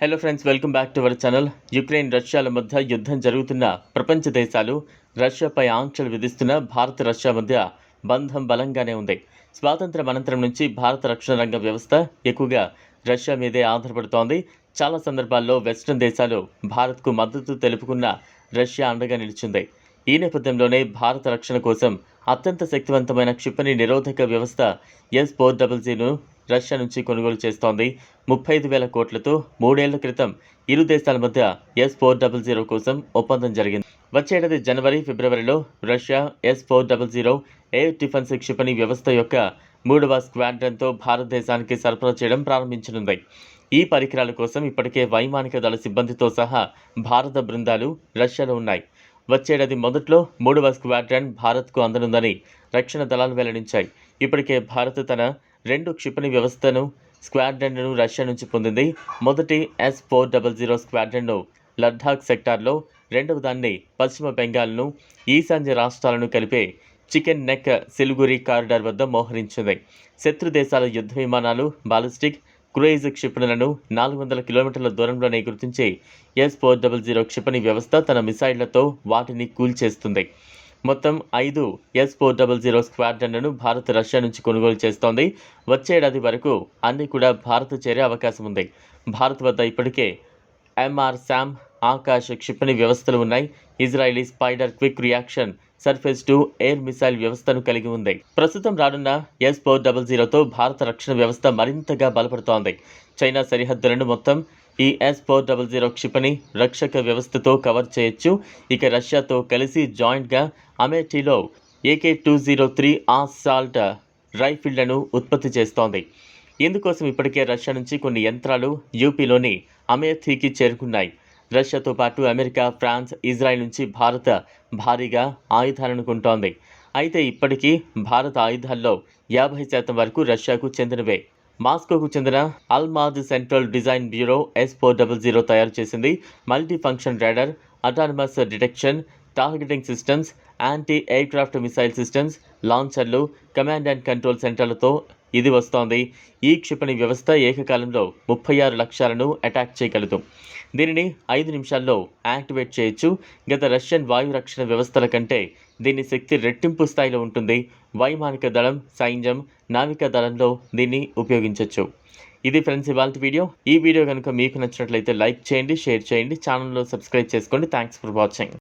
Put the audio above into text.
Hello friends welcome back to our channel Ukraine రష్యాల మధ్య యుద్ధం జరుగుతున్న ప్రపంచ దేశాలు రష్యాపై ఆంక్షలు విధిస్తున్న భారత్ రష్యా మధ్య బంధం బలంగానే ఉంది. స్వాతంత్రం అనంతరం నుంచి భారత రక్షణ రంగ వ్యవస్థ ఎక్కువగా రష్యా మీదే ఆధారపడుతోంది. చాలా సందర్భాల్లో వెస్ట్రన్ దేశాలు భారత్కు మద్దతు తెలుపుకున్న రష్యా అండగా నిలిచింది. ఈ నేపథ్యంలోనే భారత రక్షణ కోసం అత్యంత శక్తివంతమైన క్షిపణి నిరోధక వ్యవస్థ S four double zero Russia నుంచి కొనుగోలు చేస్తోంది. ముప్పై ఐదు వేల కోట్లతో మూడేళ్ళ క్రితం ఇరు దేశాల మధ్య ఎస్ ఫోర్ డబల్ జీరో కోసం ఒప్పందం జరిగింది. వచ్చేటది జనవరి ఫిబ్రవరిలో Russia S four double zero air defence క్షిపణి వ్యవస్థ యొక్క మూడవ స్క్వాడ్రన్తో భారతదేశానికి సరఫరా చేయడం ప్రారంభించనుంది. ఈ పరికరాల కోసం ఇప్పటికే వైమానిక దళ సిబ్బందితో సహా భారత బృందాలు రష్యాలో ఉన్నాయి. వచ్చేడాది మొదట్లో మూడవ స్క్వాడ్రన్ భారత్కు అందనుందని రక్షణ దళాలు వెల్లడించాయి. ఇప్పటికే భారత్ తన రెండు క్షిపణి వ్యవస్థను స్క్వాడ్రన్ను రష్యా నుంచి పొందింది. మొదటి ఎస్ ఫోర్ డబల్ జీరో స్క్వాడ్రన్ను లద్దాఖ్ సెక్టార్లో రెండవ దాన్ని పశ్చిమ బెంగాల్ను ఈశాన్య రాష్ట్రాలను కలిపే చికెన్ నెక్ సిలిగురి కారిడార్ వద్ద మోహరించింది. శత్రు దేశాల యుద్ధ విమానాలు బాలిస్టిక్ క్రూయిజ్ క్షిపణులను నాలుగు వందల కిలోమీటర్ల దూరంలోనే గుర్తించి ఎస్ ఫోర్ డబల్ జీరో క్షిపణి వ్యవస్థ తన మిసైళ్ళతో వాటిని కూల్చేస్తుంది. మొత్తం ఐదు ఎస్ ఫోర్ డబల్ జీరో స్క్వాడ్రన్లను భారత్ రష్యా నుంచి కొనుగోలు చేస్తోంది. వచ్చేడాది వరకు అన్ని కూడా భారత్ చేరే అవకాశం ఉంది. భారత్ వద్ద ఇప్పటికే ఎంఆర్ శామ్ ఆకాశ క్షిపణి వ్యవస్థలు ఉన్నాయి. Israeli spider quick reaction surface to air missile వ్యవస్థను కలిగి ఉంది. ప్రస్తుతం రానున్న ఎస్ ఫోర్ డబల్ జీరోతో భారత రక్షణ వ్యవస్థ మరింతగా బలపడుతోంది. చైనా సరిహద్దులను మొత్తం ఈ ఎస్ ఫోర్ డబల్ జీరో క్షిపణి రక్షక వ్యవస్థతో కవర్ చేయొచ్చు. ఇక రష్యాతో కలిసి జాయింట్గా అమేఠీలో AK two zero three assault రైఫిళ్ళను ఉత్పత్తి చేస్తోంది. ఇందుకోసం ఇప్పటికే రష్యా నుంచి కొన్ని యంత్రాలు యూపీలోని అమేథీకి చేరుకున్నాయి. రష్యాతో పాటు అమెరికా ఫ్రాన్స్ ఇజ్రాయెల్ నుంచి భారత భారీగా ఆయుధాలను కొంటోంది. అయితే ఇప్పటికీ భారత ఆయుధాల్లో యాభై శాతం వరకు రష్యాకు చెందినవే. మాస్కోకు చెందిన Almaz central design bureau S four double zero తయారు చేసింది. Multi function radar autonomous detection targeting systems anti aircraft missile systems లాంచర్లు command and control సెంటర్లతో ఇది వస్తోంది. ఈ క్షిపణి వ్యవస్థ ఏకకాలంలో ముప్పై ఆరు లక్ష్యాలను అటాక్ చేయగలదు. దీనిని ఐదు నిమిషాల్లో యాక్టివేట్ చేయొచ్చు. గత రష్యన్ వాయు రక్షణ వ్యవస్థల కంటే దీని శక్తి రెట్టింపు స్థాయిలో ఉంటుంది. వైమానిక దళం సైన్యం నావికా దళంలో దీన్ని ఉపయోగించవచ్చు ఇది ఫ్రెండ్స్ ఇవాళ వీడియో. ఈ వీడియో కనుక మీకు నచ్చినట్లయితే లైక్ చేయండి షేర్ చేయండి ఛానల్లో సబ్స్క్రైబ్ చేసుకోండి. Thanks for watching.